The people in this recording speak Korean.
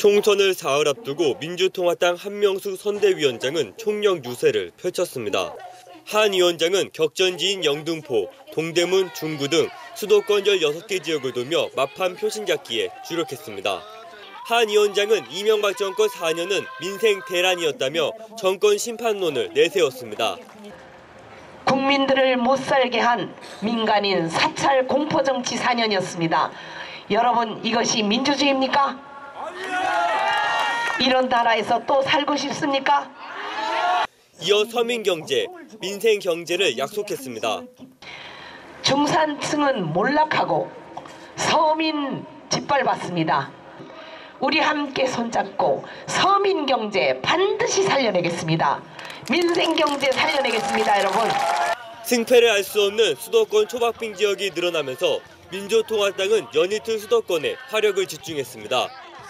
총선을 사흘 앞두고 민주통합당 한명숙 선대위원장은 총력 유세를 펼쳤습니다. 한 위원장은 격전지인 영등포, 동대문, 중구 등 수도권 16개 지역을 돌며 마판 표신 잡기에 주력했습니다. 한 위원장은 이명박 정권 4년은 민생 대란이었다며 정권 심판론을 내세웠습니다. 국민들을 못 살게 한 민간인 사찰 공포 정치 4년이었습니다. 여러분 이것이 민주주의입니까? 이런 나라에서 또 살고 싶습니까? 이어 서민경제, 민생경제를 약속했습니다. 중산층은 몰락하고 서민 짓밟았습니다. 우리 함께 손잡고 서민 경제 반드시 살려내겠습니다. 민생 경제 살려내겠습니다, 여러분. 승패를 알 수 없는 수도권 초박빙 지역이 늘어나면서 민주통합당은 연이틀 수도권에 화력을 집중했습니다.